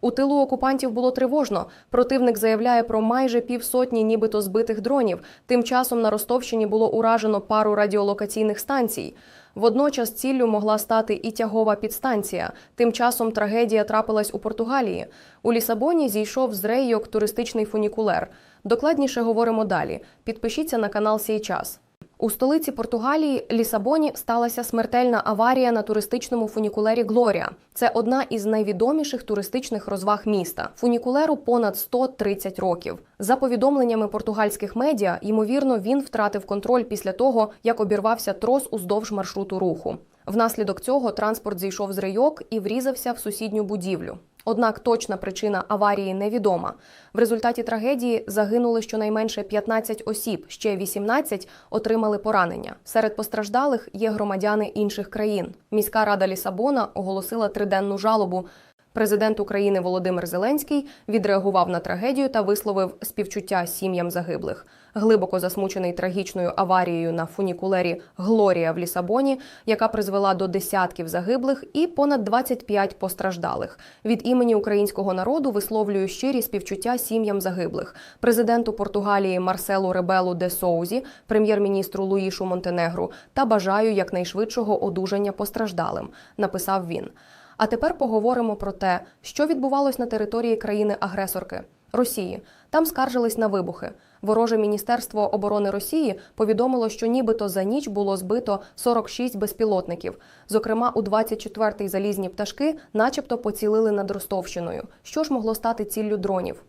У тилу окупантів було тривожно. Противник заявляє про майже півсотні нібито збитих дронів. Тим часом на Ростовщині було уражено пару радіолокаційних станцій. Водночас ціллю могла стати і тягова підстанція. Тим часом трагедія трапилась у Португалії. У Лісабоні зійшов з рейок туристичний фунікулер. Докладніше говоримо далі. Підпишіться на канал «Сій час». У столиці Португалії Лісабоні сталася смертельна аварія на туристичному фунікулері Глорія. Це одна із найвідоміших туристичних розваг міста. Фунікулеру понад 130 років. За повідомленнями португальських медіа, ймовірно, він втратив контроль після того, як обірвався трос уздовж маршруту руху. Внаслідок цього транспорт зійшов з рейок і врізався в сусідню будівлю. Однак точна причина аварії невідома. В результаті трагедії загинули щонайменше 15 осіб, ще 18 отримали поранення. Серед постраждалих є громадяни інших країн. Міська рада Лісабона оголосила триденну жалобу. Президент України Володимир Зеленський відреагував на трагедію та висловив співчуття сім'ям загиблих. Глибоко засмучений трагічною аварією на фунікулері Глорія в Лісабоні, яка призвела до десятків загиблих і понад 25 постраждалих. Від імені українського народу висловлюю щирі співчуття сім'ям загиблих, президенту Португалії Марселу Ребелу де Соузі, прем'єр-міністру Луїшу Монтенегру та бажаю якнайшвидшого одужання постраждалим. Написав він. А тепер поговоримо про те, що відбувалось на території країни-агресорки Росії. Там скаржились на вибухи. Вороже міністерство оборони Росії повідомило, що нібито за ніч було збито 46 безпілотників. Зокрема, у 24-й залізні пташки, начебто, поцілили над Ростовщиною. Що ж могло стати ціллю дронів?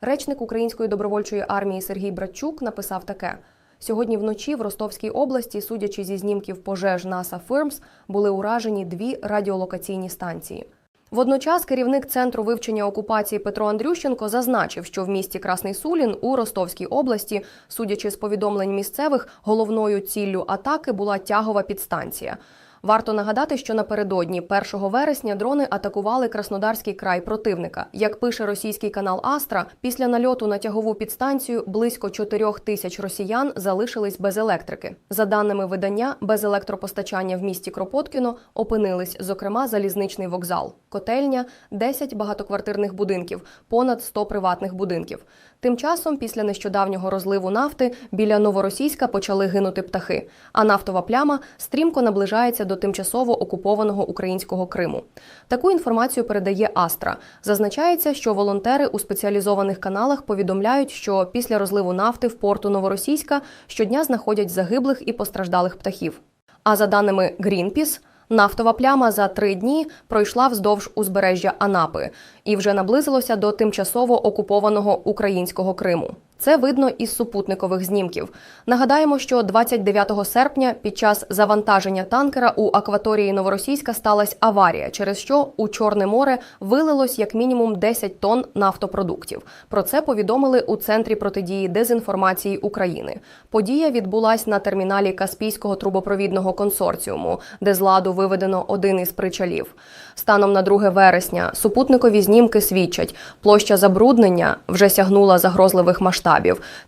Речник Української добровольчої армії Сергій Братчук написав таке. Сьогодні вночі в Ростовській області, судячи зі знімків пожеж NASA Firms, були уражені дві радіолокаційні станції. Водночас керівник центру вивчення окупації Петро Андрющенко зазначив, що в місті Красний Сулін у Ростовській області, судячи з повідомлень місцевих, головною ціллю атаки була тягова підстанція. Варто нагадати, що напередодні 1 вересня дрони атакували Краснодарський край противника. Як пише російський канал Астра, після нальоту на тягову підстанцію близько 4 тисяч росіян залишились без електрики. За даними видання, без електропостачання в місті Кропоткіно опинились, зокрема, залізничний вокзал, котельня, 10 багатоквартирних будинків, понад 100 приватних будинків. Тим часом, після нещодавнього розливу нафти, біля новоросійська почали гинути птахи, а нафтова пляма стрімко наближається до тимчасово окупованого українського Криму. Таку інформацію передає Астра. Зазначається, що волонтери у спеціалізованих каналах повідомляють, що після розливу нафти в порту Новоросійська щодня знаходять загиблих і постраждалих птахів. А за даними Greenpeace, Нафтова пляма за три дні пройшла вздовж узбережжя Анапи і вже наблизилося до тимчасово окупованого українського Криму. Це видно із супутникових знімків. Нагадаємо, що 29 серпня під час завантаження танкера у акваторії Новоросійська сталася аварія, через що у Чорне море вилилось як мінімум 10 тонн нафтопродуктів. Про це повідомили у центрі протидії дезінформації України. Подія відбулась на терміналі Каспійського трубопровідного консорціуму, де з ладу виведено один із причалів. Станом на 2 вересня супутникові знімки свідчать, площа забруднення вже сягнула загрозливих масштабів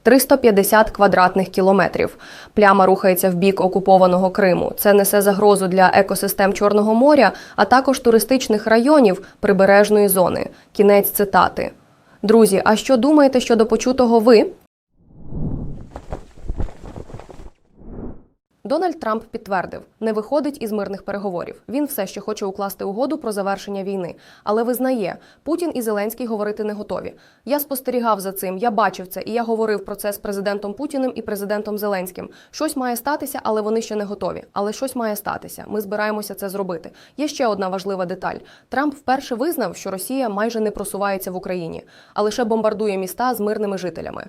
350 квадратних кілометрів. Пляма рухається в бік окупованого Криму. Це несе загрозу для екосистем Чорного моря, а також туристичних районів прибережної зони. Кінець цитати. Друзі, а що думаєте щодо почутого ви? Дональд Трамп підтвердив, не виходить із мирних переговорів. Він все ще хоче укласти угоду про завершення війни, але визнає, Путін і Зеленський говорити не готові. Я спостерігав за цим, я бачив це, і я говорив про це з президентом Путіним і президентом Зеленським. Щось має статися, але вони ще не готові. Але щось має статися. Ми збираємося це зробити. Є ще одна важлива деталь: Трамп вперше визнав, що Росія майже не просувається в Україні, а лише бомбардує міста з мирними жителями.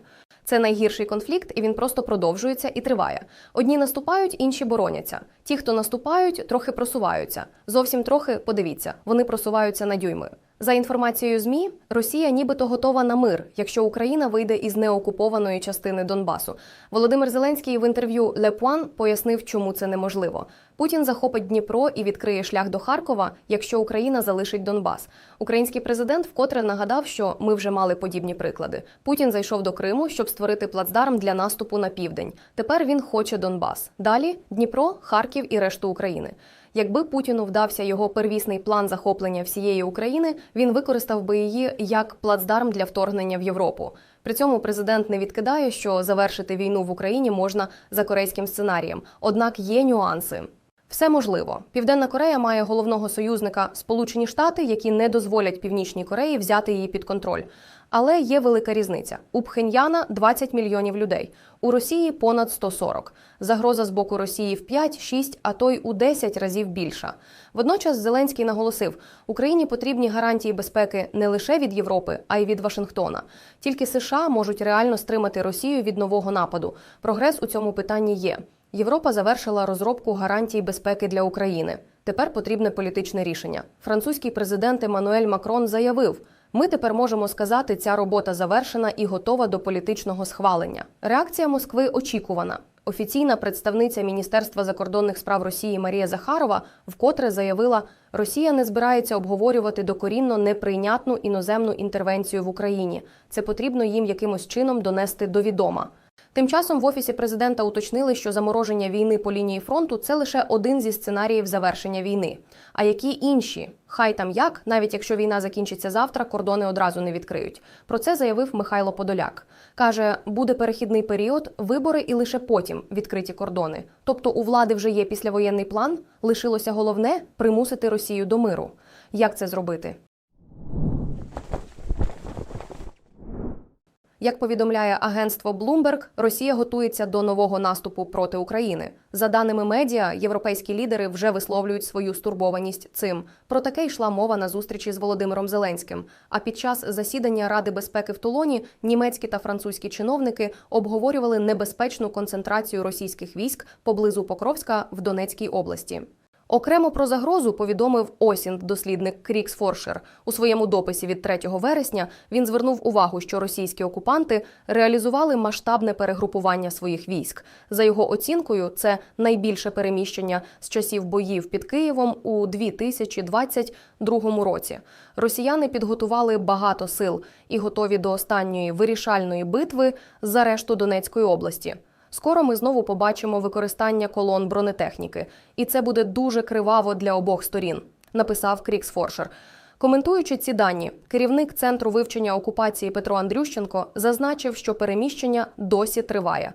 Це найгірший конфлікт, і він просто продовжується і триває. Одні наступають, інші бороняться. Ті, хто наступають, трохи просуваються. Зовсім трохи подивіться, вони просуваються на дюйми. За інформацією ЗМІ, Росія нібито готова на мир, якщо Україна вийде із неокупованої частини Донбасу. Володимир Зеленський в інтерв'ю Le Point пояснив, чому це неможливо. Путін захопить Дніпро і відкриє шлях до Харкова, якщо Україна залишить Донбас. Український президент вкотре нагадав, що ми вже мали подібні приклади. Путін зайшов до Криму, щоб створити плацдарм для наступу на південь. Тепер він хоче Донбас. Далі Дніпро, Харків і решту України. Якби Путіну вдався його первісний план захоплення всієї України, він використав би її як плацдарм для вторгнення в Європу. При цьому президент не відкидає, що завершити війну в Україні можна за корейським сценарієм. Однак є нюанси. Все можливо. Південна Корея має головного союзника Сполучені Штати, які не дозволять Північній Кореї взяти її під контроль. Але є велика різниця. У Пхеньяна 20 мільйонів людей, у Росії понад 140. Загроза з боку Росії в 5, 6, а то й у 10 разів більша. Водночас Зеленський наголосив, Україні потрібні гарантії безпеки не лише від Європи, а й від Вашингтона. Тільки США можуть реально стримати Росію від нового нападу. Прогрес у цьому питанні є. Європа завершила розробку гарантій безпеки для України. Тепер потрібне політичне рішення. Французький президент Еммануель Макрон заявив: ми тепер можемо сказати, ця робота завершена і готова до політичного схвалення. Реакція Москви очікувана. Офіційна представниця Міністерства закордонних справ Росії Марія Захарова вкотре заявила, Росія не збирається обговорювати докорінно неприйнятну іноземну інтервенцію в Україні. Це потрібно їм якимось чином донести до відома. Тим часом в офісі президента уточнили, що замороження війни по лінії фронту це лише один зі сценаріїв завершення війни. А які інші? Хай там як, навіть якщо війна закінчиться завтра, кордони одразу не відкриють. Про це заявив Михайло Подоляк. Каже, буде перехідний період, вибори і лише потім відкриті кордони. Тобто у влади вже є післявоєнний план. Лишилося головне примусити Росію до миру. Як це зробити? Як повідомляє агентство Bloomberg, Росія готується до нового наступу проти України. За даними медіа, європейські лідери вже висловлюють свою стурбованість цим. Про таке йшла мова на зустрічі з Володимиром Зеленським. А під час засідання Ради безпеки в Тулоні німецькі та французькі чиновники обговорювали небезпечну концентрацію російських військ поблизу Покровська в Донецькій області. Окремо про загрозу повідомив Осінд, дослідник Крікс Форшер. У своєму дописі від 3 вересня він звернув увагу, що російські окупанти реалізували масштабне перегрупування своїх військ. За його оцінкою, це найбільше переміщення з часів боїв під Києвом у 2022 році. Росіяни підготували багато сил і готові до останньої вирішальної битви за решту Донецької області. Скоро ми знову побачимо використання колон бронетехніки, і це буде дуже криваво для обох сторін, написав Крікс Форшер. Коментуючи ці дані, керівник центру вивчення окупації Петро Андрющенко зазначив, що переміщення досі триває.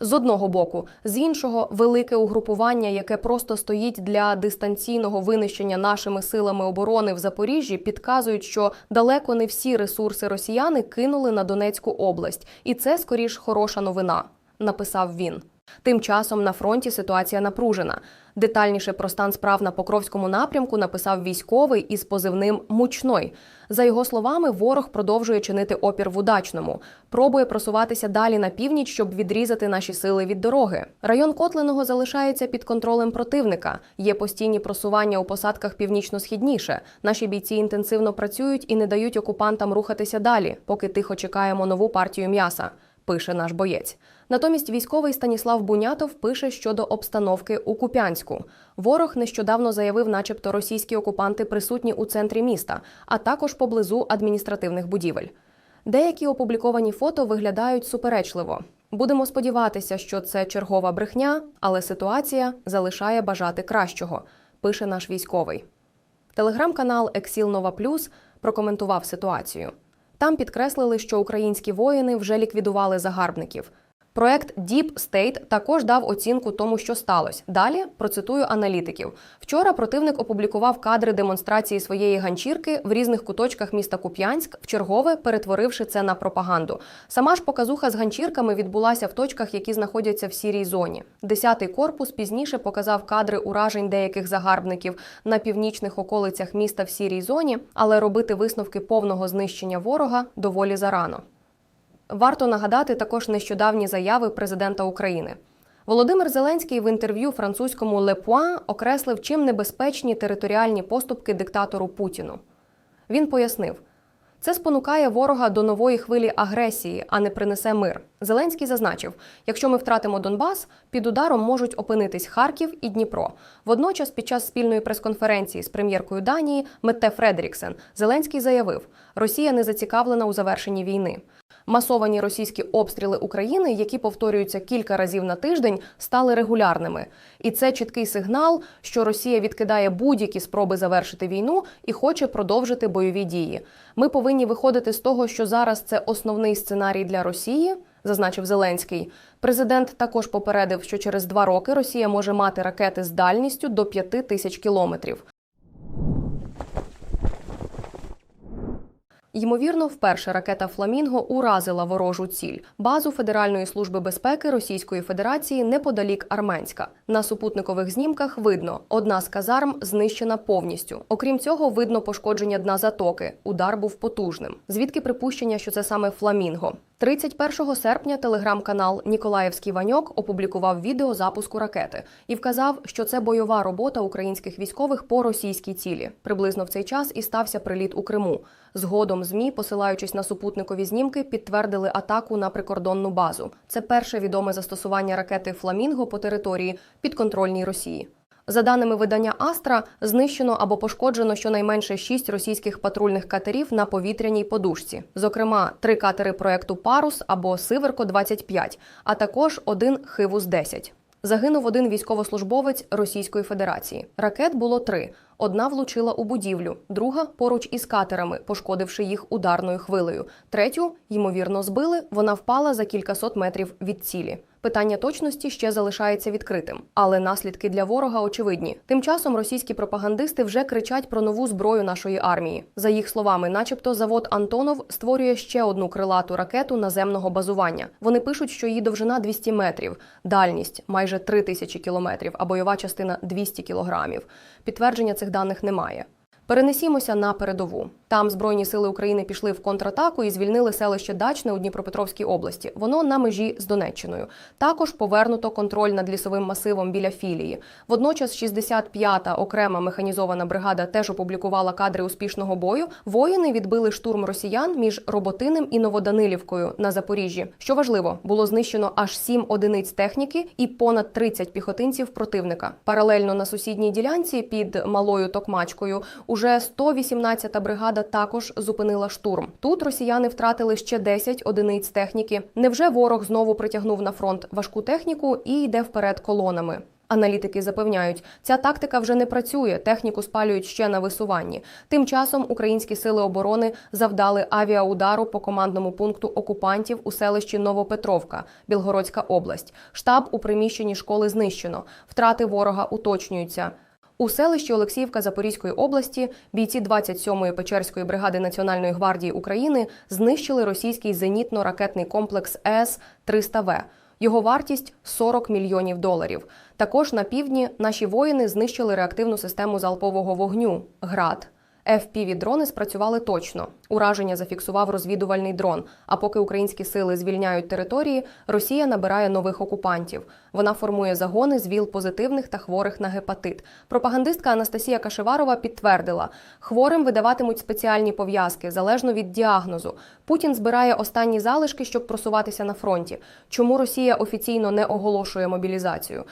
З одного боку, з іншого, велике угрупування, яке просто стоїть для дистанційного винищення нашими силами оборони в Запоріжжі, підказують, що далеко не всі ресурси росіяни кинули на Донецьку область, і це скоріш хороша новина написав він. Тим часом на фронті ситуація напружена. Детальніше про стан справ на Покровському напрямку написав військовий із позивним Мучной. За його словами, ворог продовжує чинити опір в удачному, пробує просуватися далі на північ, щоб відрізати наші сили від дороги. Район Котленого залишається під контролем противника. Є постійні просування у посадках північно-східніше. Наші бійці інтенсивно працюють і не дають окупантам рухатися далі, поки тихо чекаємо нову партію м'яса. Пише наш боєць. Натомість військовий Станіслав Бунятов пише щодо обстановки у Куп'янську. Ворог нещодавно заявив, начебто російські окупанти присутні у центрі міста, а також поблизу адміністративних будівель. Деякі опубліковані фото виглядають суперечливо. Будемо сподіватися, що це чергова брехня, але ситуація залишає бажати кращого, пише наш військовий. Телеграм-канал Ексіл Нова Плюс прокоментував ситуацію. Там підкреслили, що українські воїни вже ліквідували загарбників. Проект Deep State також дав оцінку тому, що сталося. Далі процитую аналітиків. Вчора противник опублікував кадри демонстрації своєї ганчірки в різних куточках міста Куп'янськ, вчергове перетворивши це на пропаганду. Сама ж показуха з ганчірками відбулася в точках, які знаходяться в сірій зоні. Десятий корпус пізніше показав кадри уражень деяких загарбників на північних околицях міста в сірій зоні, але робити висновки повного знищення ворога доволі зарано. Варто нагадати також нещодавні заяви президента України. Володимир Зеленський в інтерв'ю французькому Point окреслив, чим небезпечні територіальні поступки диктатору Путіну. Він пояснив, це спонукає ворога до нової хвилі агресії, а не принесе мир. Зеленський зазначив: якщо ми втратимо Донбас, під ударом можуть опинитись Харків і Дніпро. Водночас, під час спільної прес-конференції з прем'єркою Данії Метте Фредеріксен Зеленський заявив, Росія не зацікавлена у завершенні війни. Масовані російські обстріли України, які повторюються кілька разів на тиждень, стали регулярними. І це чіткий сигнал, що Росія відкидає будь-які спроби завершити війну і хоче продовжити бойові дії. Ми повинні виходити з того, що зараз це основний сценарій для Росії, зазначив Зеленський. Президент також попередив, що через два роки Росія може мати ракети з дальністю до 5 тисяч кілометрів. Ймовірно, вперше ракета Фламінго уразила ворожу ціль базу Федеральної служби безпеки Російської Федерації неподалік Арменська. На супутникових знімках видно, одна з казарм знищена повністю. Окрім цього, видно пошкодження дна затоки. Удар був потужним. Звідки припущення, що це саме Фламінго? 31 серпня телеграм-канал Ніколаївський Ваньок опублікував відео запуску ракети і вказав, що це бойова робота українських військових по російській цілі. Приблизно в цей час і стався приліт у Криму. Згодом змі, посилаючись на супутникові знімки, підтвердили атаку на прикордонну базу. Це перше відоме застосування ракети Фламінго по території підконтрольній Росії. За даними видання Астра, знищено або пошкоджено щонайменше шість російських патрульних катерів на повітряній подушці, зокрема, три катери проекту Парус або Сиверко 25 а також один Хивус 10 Загинув один військовослужбовець Російської Федерації. Ракет було три. Одна влучила у будівлю, друга поруч із катерами, пошкодивши їх ударною хвилею. Третю, ймовірно, збили. Вона впала за кількасот метрів від цілі. Питання точності ще залишається відкритим, але наслідки для ворога очевидні. Тим часом російські пропагандисти вже кричать про нову зброю нашої армії. За їх словами, начебто, завод Антонов створює ще одну крилату ракету наземного базування. Вони пишуть, що її довжина 200 метрів, дальність майже 3 тисячі кілометрів, а бойова частина 200 кілограмів. Підтвердження цих даних немає. Перенесімося на передову. Там Збройні сили України пішли в контратаку і звільнили селище Дачне у Дніпропетровській області. Воно на межі з Донеччиною. Також повернуто контроль над лісовим масивом біля філії. Водночас 65-та окрема механізована бригада теж опублікувала кадри успішного бою. Воїни відбили штурм росіян між Роботиним і Новоданилівкою на Запоріжжі. Що важливо, було знищено аж 7 одиниць техніки і понад 30 піхотинців противника. Паралельно на сусідній ділянці під малою Токмачкою уже 118-та бригада також зупинила штурм. Тут росіяни втратили ще 10 одиниць техніки. Невже ворог знову притягнув на фронт важку техніку і йде вперед колонами? Аналітики запевняють, ця тактика вже не працює. Техніку спалюють ще на висуванні. Тим часом українські сили оборони завдали авіаудару по командному пункту окупантів у селищі Новопетровка, Білгородська область. Штаб у приміщенні школи знищено. Втрати ворога уточнюються. У селищі Олексіївка Запорізької області бійці 27-ї Печерської бригади Національної гвардії України знищили російський зенітно-ракетний комплекс С 300 В. Його вартість 40 мільйонів доларів. Також на півдні наші воїни знищили реактивну систему залпового вогню ГРАД. FPV-дрони спрацювали точно. Ураження зафіксував розвідувальний дрон. А поки українські сили звільняють території, Росія набирає нових окупантів. Вона формує загони з віл позитивних та хворих на гепатит. Пропагандистка Анастасія Кашеварова підтвердила, хворим видаватимуть спеціальні пов'язки залежно від діагнозу. Путін збирає останні залишки, щоб просуватися на фронті. Чому Росія офіційно не оголошує мобілізацію?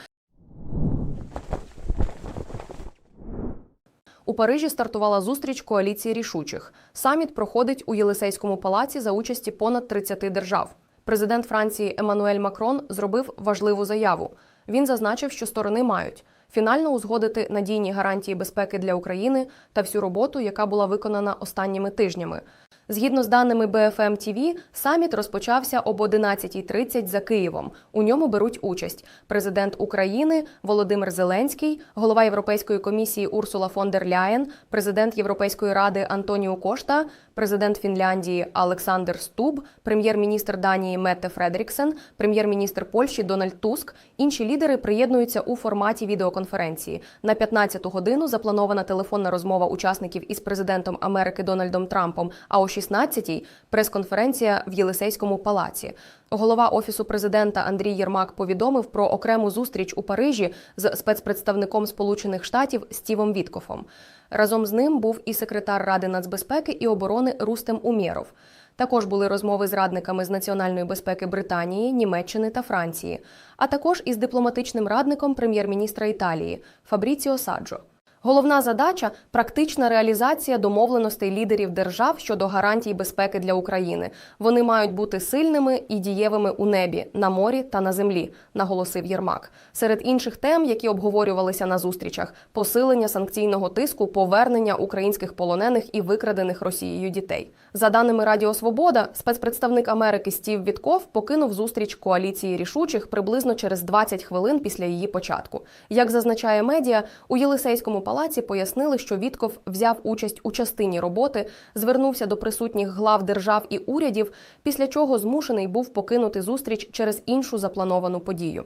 У Парижі стартувала зустріч коаліції рішучих. Саміт проходить у Єлисейському палаці за участі понад 30 держав. Президент Франції Еммануель Макрон зробив важливу заяву. Він зазначив, що сторони мають фінально узгодити надійні гарантії безпеки для України та всю роботу, яка була виконана останніми тижнями. Згідно з даними BFM TV, саміт розпочався об 11.30 за Києвом. У ньому беруть участь президент України Володимир Зеленський, голова Європейської комісії Урсула фон дер Ляєн, президент Європейської ради Антоніо Кошта, президент Фінляндії Олександр Стуб, прем'єр-міністр Данії Метте Фредеріксен, прем'єр-міністр Польщі Дональд Туск. Інші лідери приєднуються у форматі відеоконференції. На 15-ту годину запланована телефонна розмова учасників із президентом Америки Дональдом Трампом. А о 16-й прес-конференція в Єлисейському палаці. Голова офісу президента Андрій Єрмак повідомив про окрему зустріч у Парижі з спецпредставником Сполучених Штатів Стівом Віткофом. Разом з ним був і секретар Ради нацбезпеки і оборони Рустем Умєров. Також були розмови з радниками з національної безпеки Британії, Німеччини та Франції, а також із дипломатичним радником прем'єр-міністра Італії Фабріціо Саджо. Головна задача практична реалізація домовленостей лідерів держав щодо гарантій безпеки для України. Вони мають бути сильними і дієвими у небі, на морі та на землі, наголосив Єрмак. Серед інших тем, які обговорювалися на зустрічах, посилення санкційного тиску, повернення українських полонених і викрадених Росією дітей. За даними Радіо Свобода, спецпредставник Америки Стів Вітков покинув зустріч коаліції рішучих приблизно через 20 хвилин після її початку. Як зазначає медіа, у Єлисейському палаці пояснили, що Вітков взяв участь у частині роботи, звернувся до присутніх глав держав і урядів, після чого змушений був покинути зустріч через іншу заплановану подію.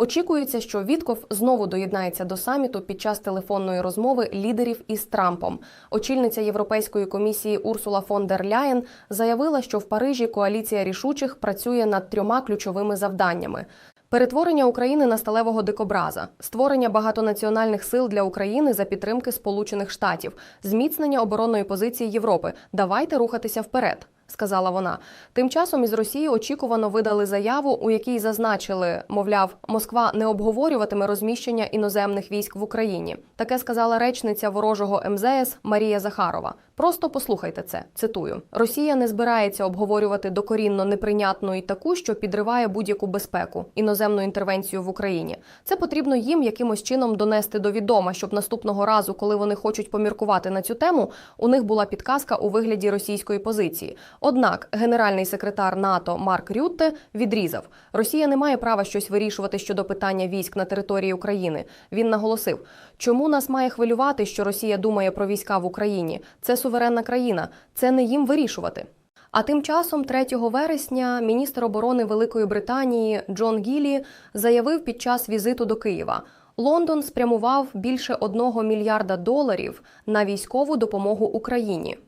Очікується, що Вітков знову доєднається до саміту під час телефонної розмови лідерів із Трампом. Очільниця Європейської комісії Урсула фон дер Ляєн заявила, що в Парижі коаліція рішучих працює над трьома ключовими завданнями. Перетворення України на сталевого дикобраза, створення багатонаціональних сил для України за підтримки Сполучених Штатів, зміцнення оборонної позиції Європи. Давайте рухатися вперед. Сказала вона. Тим часом із Росії очікувано видали заяву, у якій зазначили, мовляв, Москва не обговорюватиме розміщення іноземних військ в Україні. Таке сказала речниця ворожого МЗС Марія Захарова. Просто послухайте це. Цитую: Росія не збирається обговорювати докорінно неприйнятну і таку, що підриває будь-яку безпеку, іноземну інтервенцію в Україні. Це потрібно їм якимось чином донести до відома, щоб наступного разу, коли вони хочуть поміркувати на цю тему, у них була підказка у вигляді російської позиції. Однак генеральний секретар НАТО Марк Рютте відрізав: Росія не має права щось вирішувати щодо питання військ на території України. Він наголосив, чому нас має хвилювати, що Росія думає про війська в Україні. Це суверенна країна, це не їм вирішувати. А тим часом, 3 вересня, міністр оборони Великої Британії Джон Гілі заявив під час візиту до Києва. Лондон спрямував більше одного мільярда доларів на військову допомогу Україні.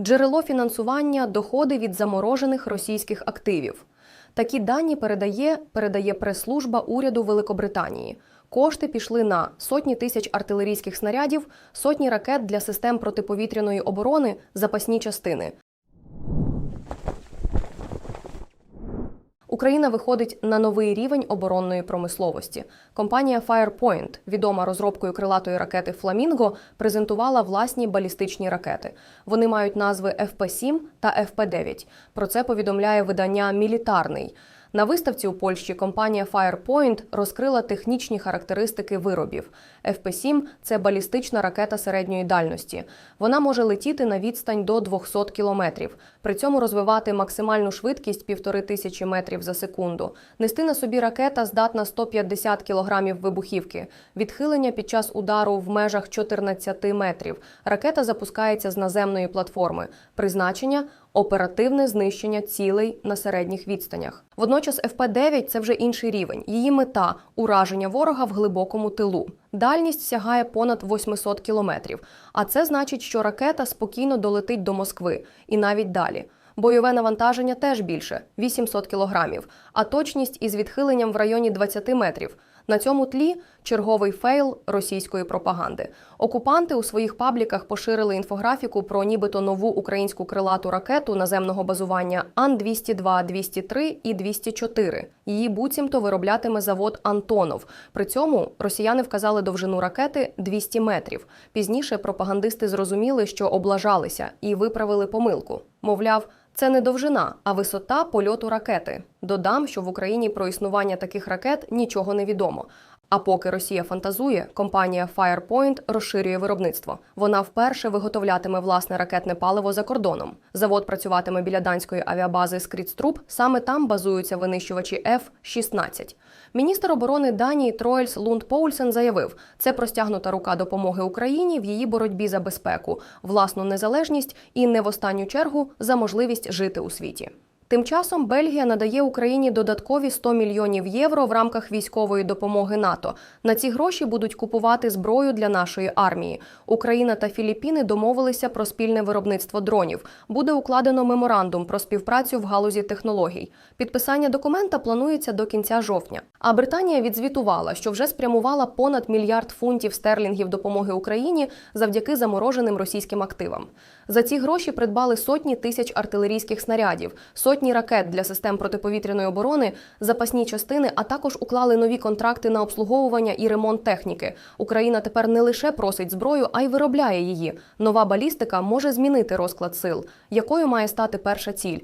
Джерело фінансування доходи від заморожених російських активів. Такі дані передає, передає прес-служба уряду Великобританії. Кошти пішли на сотні тисяч артилерійських снарядів, сотні ракет для систем протиповітряної оборони, запасні частини. Україна виходить на новий рівень оборонної промисловості. Компанія Firepoint, відома розробкою крилатої ракети Фламінго, презентувала власні балістичні ракети. Вони мають назви FP-7 та FP-9. Про це повідомляє видання Мілітарний. На виставці у Польщі компанія Firepoint розкрила технічні характеристики виробів. FP-7 – це балістична ракета середньої дальності. Вона може летіти на відстань до 200 кілометрів, при цьому розвивати максимальну швидкість півтори тисячі метрів за секунду. Нести на собі ракета здатна 150 кілограмів вибухівки. Відхилення під час удару в межах 14 метрів. Ракета запускається з наземної платформи. Призначення оперативне знищення цілей на середніх відстанях. Водночас ФП-9 – це вже інший рівень. Її мета ураження ворога в глибокому тилу. Дальність сягає понад 800 кілометрів. А це значить, що ракета спокійно долетить до Москви і навіть далі. Бойове навантаження теж більше 800 кілограмів, а точність із відхиленням в районі 20 метрів. На цьому тлі черговий фейл російської пропаганди. Окупанти у своїх пабліках поширили інфографіку про нібито нову українську крилату ракету наземного базування Ан-202, 203 і 204. Її буцімто вироблятиме завод Антонов. При цьому росіяни вказали довжину ракети 200 метрів. Пізніше пропагандисти зрозуміли, що облажалися і виправили помилку. Мовляв. Це не довжина, а висота польоту ракети. Додам, що в Україні про існування таких ракет нічого не відомо. А поки Росія фантазує, компанія Firepoint розширює виробництво. Вона вперше виготовлятиме власне ракетне паливо за кордоном. Завод працюватиме біля данської авіабази Скрідструп. Саме там базуються винищувачі F-16. Міністр оборони Данії Троельс Лунд Поульсен заявив, це простягнута рука допомоги Україні в її боротьбі за безпеку, власну незалежність і не в останню чергу за можливість жити у світі. Тим часом Бельгія надає Україні додаткові 100 мільйонів євро в рамках військової допомоги НАТО. На ці гроші будуть купувати зброю для нашої армії. Україна та Філіппіни домовилися про спільне виробництво дронів. Буде укладено меморандум про співпрацю в галузі технологій. Підписання документа планується до кінця жовтня. А Британія відзвітувала, що вже спрямувала понад мільярд фунтів стерлінгів допомоги Україні завдяки замороженим російським активам. За ці гроші придбали сотні тисяч артилерійських снарядів, сотні сотні ракет для систем протиповітряної оборони, запасні частини, а також уклали нові контракти на обслуговування і ремонт техніки. Україна тепер не лише просить зброю, а й виробляє її. Нова балістика може змінити розклад сил. Якою має стати перша ціль?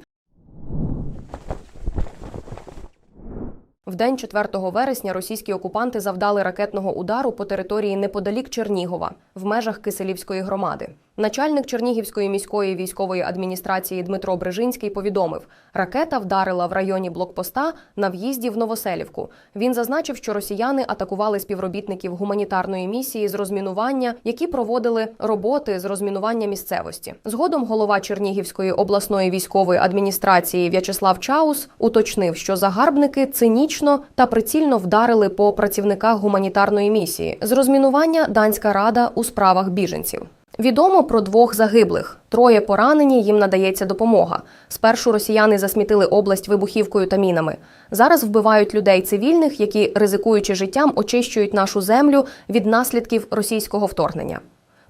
В день 4 вересня російські окупанти завдали ракетного удару по території неподалік Чернігова в межах Киселівської громади. Начальник Чернігівської міської військової адміністрації Дмитро Брижинський повідомив, ракета вдарила в районі блокпоста на в'їзді в Новоселівку. Він зазначив, що росіяни атакували співробітників гуманітарної місії з розмінування, які проводили роботи з розмінування місцевості. Згодом голова Чернігівської обласної військової адміністрації В'ячеслав Чаус уточнив, що загарбники цинічно та прицільно вдарили по працівниках гуманітарної місії з розмінування данська рада у справах біженців. Відомо про двох загиблих. Троє поранені, їм надається допомога. Спершу росіяни засмітили область вибухівкою та мінами. Зараз вбивають людей цивільних, які, ризикуючи життям, очищують нашу землю від наслідків російського вторгнення.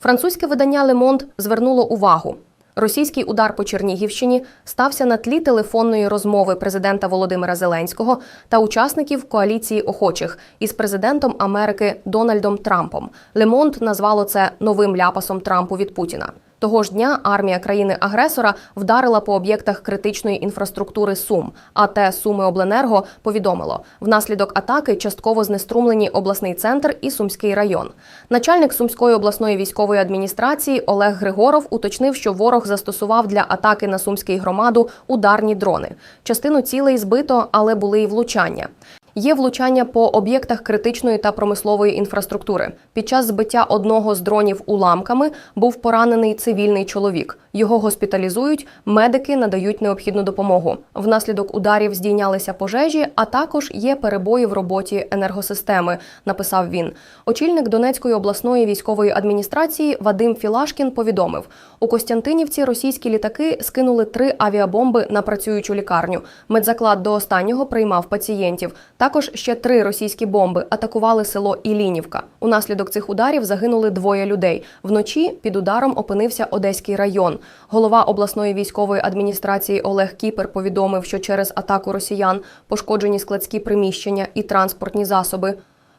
Французьке видання Monde звернуло увагу. Російський удар по Чернігівщині стався на тлі телефонної розмови президента Володимира Зеленського та учасників коаліції охочих із президентом Америки Дональдом Трампом. Лемонт назвало це новим ляпасом Трампу від Путіна. Того ж дня армія країни-агресора вдарила по об'єктах критичної інфраструктури Сум. АТ Суми Обленерго повідомило, внаслідок атаки частково знеструмлені обласний центр і Сумський район. Начальник Сумської обласної військової адміністрації Олег Григоров уточнив, що ворог застосував для атаки на сумський громаду ударні дрони. Частину цілей збито, але були й влучання. Є влучання по об'єктах критичної та промислової інфраструктури. Під час збиття одного з дронів уламками був поранений цивільний чоловік. Його госпіталізують, медики надають необхідну допомогу. Внаслідок ударів здійнялися пожежі, а також є перебої в роботі енергосистеми. Написав він. Очільник Донецької обласної військової адміністрації Вадим Філашкін повідомив: у Костянтинівці російські літаки скинули три авіабомби на працюючу лікарню. Медзаклад до останнього приймав пацієнтів. Також ще три російські бомби атакували село Ілінівка. Унаслідок цих ударів загинули двоє людей. Вночі під ударом опинився Одеський район. Голова обласної військової адміністрації Олег Кіпер повідомив, що через атаку росіян пошкоджені складські приміщення і транспортні засоби.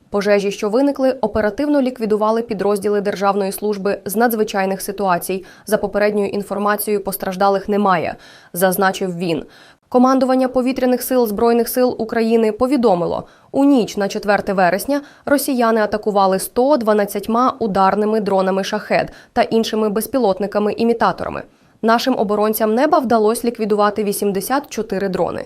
Пожежі, що виникли, оперативно ліквідували підрозділи Державної служби з надзвичайних ситуацій. За попередньою інформацією, постраждалих немає, зазначив він. Командування повітряних сил Збройних сил України повідомило, у ніч на 4 вересня росіяни атакували 112 ударними дронами шахед та іншими безпілотниками-імітаторами. Нашим оборонцям неба вдалося ліквідувати 84 дрони.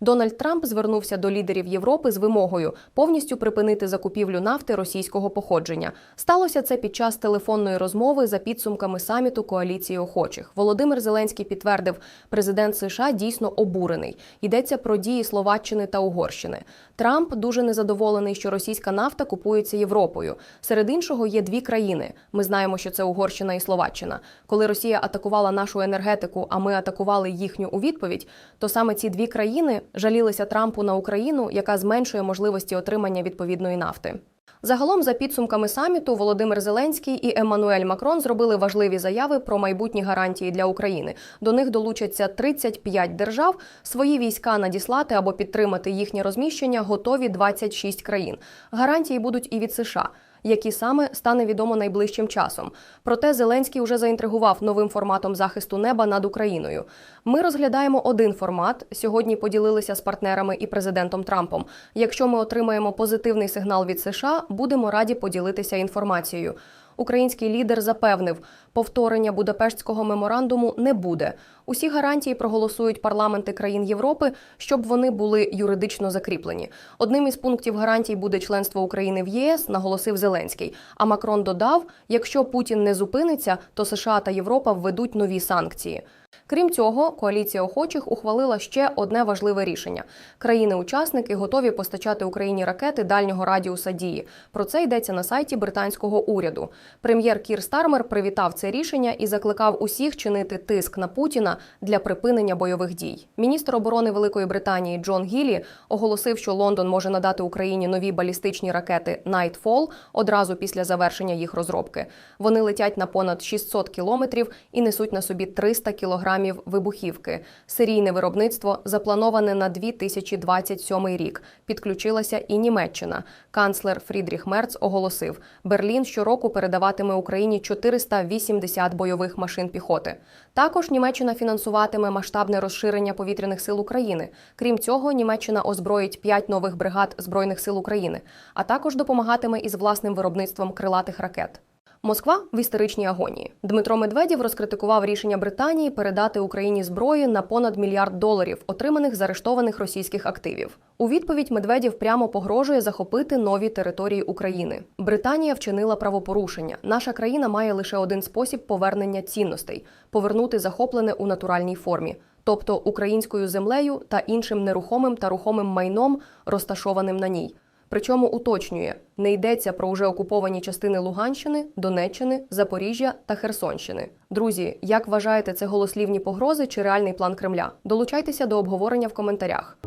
Дональд Трамп звернувся до лідерів Європи з вимогою повністю припинити закупівлю нафти російського походження. Сталося це під час телефонної розмови за підсумками саміту коаліції охочих. Володимир Зеленський підтвердив, президент США дійсно обурений. Йдеться про дії Словаччини та Угорщини. Трамп дуже незадоволений, що російська нафта купується Європою. Серед іншого є дві країни. Ми знаємо, що це Угорщина і Словаччина. Коли Росія атакувала нашу енергетику, а ми атакували їхню у відповідь, то саме ці дві країни жалілися Трампу на Україну, яка зменшує можливості отримання відповідної нафти. Загалом, за підсумками саміту, Володимир Зеленський і Еммануель Макрон зробили важливі заяви про майбутні гарантії для України. До них долучаться 35 держав. Свої війська надіслати або підтримати їхнє розміщення готові 26 країн. Гарантії будуть і від США. Які саме стане відомо найближчим часом. Проте Зеленський вже заінтригував новим форматом захисту неба над Україною. Ми розглядаємо один формат. Сьогодні поділилися з партнерами і президентом Трампом. Якщо ми отримаємо позитивний сигнал від США, будемо раді поділитися інформацією. Український лідер запевнив, повторення Будапештського меморандуму не буде. Усі гарантії проголосують парламенти країн Європи, щоб вони були юридично закріплені. Одним із пунктів гарантій буде членство України в ЄС, наголосив Зеленський. А Макрон додав: якщо Путін не зупиниться, то США та Європа введуть нові санкції. Крім цього, коаліція охочих ухвалила ще одне важливе рішення: країни-учасники готові постачати Україні ракети дальнього радіуса дії. Про це йдеться на сайті британського уряду. Прем'єр Кір Стармер привітав це рішення і закликав усіх чинити тиск на Путіна для припинення бойових дій. Міністр оборони Великої Британії Джон Гілі оголосив, що Лондон може надати Україні нові балістичні ракети Nightfall одразу після завершення їх розробки. Вони летять на понад 600 кілометрів і несуть на собі 300 кілограмів вибухівки. Серійне виробництво заплановане на 2027 рік. Підключилася і Німеччина. Канцлер Фрідріх Мерц оголосив, Берлін щороку передаватиме Україні 480 бойових машин піхоти. Також Німеччина фінансуватиме масштабне розширення повітряних сил України. Крім цього, Німеччина озброїть 5 нових бригад збройних сил України, а також допомагатиме із власним виробництвом крилатих ракет. Москва в істеричній агонії. Дмитро Медведєв розкритикував рішення Британії передати Україні зброї на понад мільярд доларів, отриманих з арештованих російських активів. У відповідь Медведєв прямо погрожує захопити нові території України. Британія вчинила правопорушення. Наша країна має лише один спосіб повернення цінностей повернути захоплене у натуральній формі. Тобто українською землею та іншим нерухомим та рухомим майном, розташованим на ній. Причому уточнює, не йдеться про уже окуповані частини Луганщини, Донеччини, Запоріжжя та Херсонщини. Друзі, як вважаєте, це голослівні погрози чи реальний план Кремля? Долучайтеся до обговорення в коментарях.